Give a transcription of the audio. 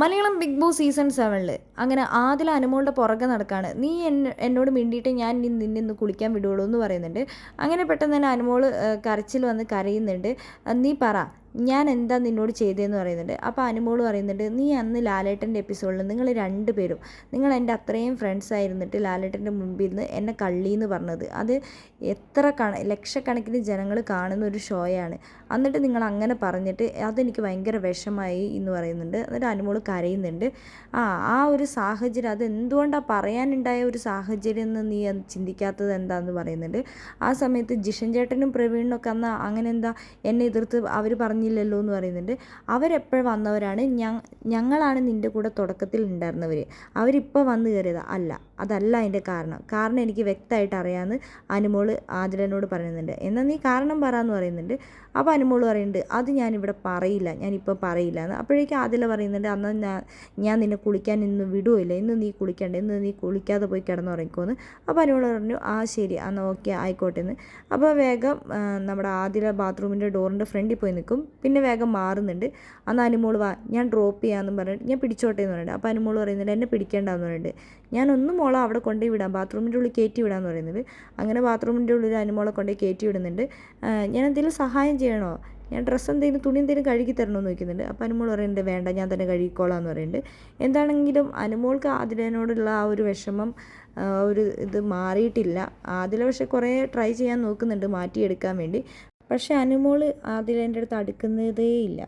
Malayalam big boss season സെവനിൽ അങ്ങനെ ആദില അനുമോളുടെ പുറകെ നടക്കാണ്. നീ എന്നെ എന്നോട് മിണ്ടിയിട്ട് ഞാൻ നിന്നെ കുളിക്കാൻ വിടുകയുള്ളൂ എന്ന് പറയുന്നുണ്ട്. അങ്ങനെ പെട്ടെന്ന് തന്നെ അനുമോൾ കരച്ചിൽ വന്ന് കരയുന്നുണ്ട്. നീ പറ. ഞാൻ എന്താ നിന്നോട് ചെയ്തതെന്ന് പറയുന്നുണ്ട്. അപ്പോൾ അനുമോൾ പറയുന്നുണ്ട് നീ അന്ന് ലാലേട്ടന്റെ എപ്പിസോഡിൽ നിങ്ങൾ രണ്ടുപേരും നിങ്ങൾ എന്റെ അത്രയും ഫ്രണ്ട്സ് ആയിരുന്നിട്ട് ലാലേട്ടന്റെ മുമ്പിൽ നിന്ന് എന്നെ കള്ളി എന്ന് പറഞ്ഞത്. അത് എത്ര കണ ലക്ഷക്കണക്കിന് ജനങ്ങൾ കാണുന്ന ഒരു ഷോയാണ്. എന്നിട്ട് നിങ്ങൾ അങ്ങനെ പറഞ്ഞിട്ട് അതെനിക്ക് ഭയങ്കര വിഷമായി എന്ന് പറയുന്നുണ്ട്. എന്നിട്ട് അനുമോൾ കരയുന്നുണ്ട്. ആ ആ ഒരു സാഹചര്യം അത് എന്തുകൊണ്ടാണ് പറയാനുണ്ടായ ഒരു സാഹചര്യം എന്ന് നീ ചിന്തിക്കാത്തത് എന്താന്ന് പറയുന്നുണ്ട്. ആ സമയത്ത് ജിഷൻ ചേട്ടനും പ്രവീണിനൊക്കെ അന്ന് അങ്ങനെ എന്താ എന്നെ എതിർത്ത് അവർ പറഞ്ഞില്ലല്ലോ എന്ന് പറയുന്നുണ്ട്. അവരെപ്പോഴും വന്നവരാണ്. ഞങ്ങളാണ് നിന്റെ കൂടെ തുടക്കത്തിൽ ഉണ്ടായിരുന്നവർ അവരിപ്പോൾ വന്നു കയറിയത് അല്ല. അതല്ല അതിന്റെ കാരണം. കാരണം എനിക്ക് വ്യക്തമായിട്ട് അറിയാമെന്ന് അനുമോൾ ആദിലനോട് പറയുന്നുണ്ട്. എന്നാൽ നീ കാരണം പറ എന്ന് പറയുന്നുണ്ട്. അപ്പോൾ അനുമോൾ പറയുന്നുണ്ട് അത് ഞാനിവിടെ പറയില്ല. ഞാനിപ്പോൾ പറയില്ല എന്ന്. അപ്പോഴേക്കും ആദില പറയുന്നുണ്ട് അന്ന് ഞാൻ ഞാൻ നിന്നെ കുളിക്കാൻ ഇന്ന് വിടുകയില്ല. ഇന്ന് നീ കുളിക്കണ്ട. ഇന്ന് നീ കുളിക്കാതെ പോയി കിടന്നുറങ്ങിക്കോന്ന് അപ്പോൾ അനുമോൾ പറഞ്ഞു ആ ശരി. എന്നാൽ ഓക്കെ ആയിക്കോട്ടെ എന്ന്. അപ്പോൾ വേഗം നമ്മുടെ ആദില ബാത്റൂമിന്റെ ഡോറിന്റെ ഫ്രണ്ടിൽ പോയി നിൽക്കും. പിന്നെ വേഗം മാറുന്നുണ്ട്. അന്ന് അനുമോൾ വാ ഞാൻ ഡ്രോപ്പ് ചെയ്യാമെന്നും പറഞ്ഞിട്ട് ഞാൻ പിടിച്ചോട്ടെ എന്ന് പറയുന്നുണ്ട് അപ്പോൾ അനുമോൾ പറയുന്നുണ്ട് എന്നെ പിടിക്കേണ്ടെന്ന് പറയുന്നുണ്ട് ഞാനൊന്നും മോളെ അവിടെ കൊണ്ടുപോയി വിടാം ബാത്റൂമിന്റെ ഉള്ളിൽ കയറ്റി വിടാമെന്ന് പറയുന്നത്. അങ്ങനെ ബാത്റൂമിന്റെ ഉള്ളിൽ അനുമോളെ കൊണ്ടേ കയറ്റി വിടുന്നുണ്ട്. ഞാൻ എന്തെങ്കിലും സഹായം ചെയ്യണോ? ഞാൻ ഡ്രസ്സ് എന്തെങ്കിലും തുണി എന്തെങ്കിലും കഴുകി തരണമെന്ന് ചോദിക്കുന്നുണ്ട്. അപ്പോൾ അനുമോൾ പറയുന്നുണ്ട് വേണ്ട ഞാൻ തന്നെ കഴുകിക്കോളാം എന്ന് പറയുന്നുണ്ട്. എന്താണെങ്കിലും അനുമോൾക്ക് ആതിരനോടുള്ള ആ ഒരു വിഷമം ഒരു ഇത് മാറിയിട്ടില്ല. ആതില പക്ഷെ കുറേ ട്രൈ ചെയ്യാൻ നോക്കുന്നുണ്ട് മാറ്റിയെടുക്കാൻ വേണ്ടി. പക്ഷെ അനുമോൾ എന്റെ അടുത്ത് അടുക്കുന്നതേ ഇല്ല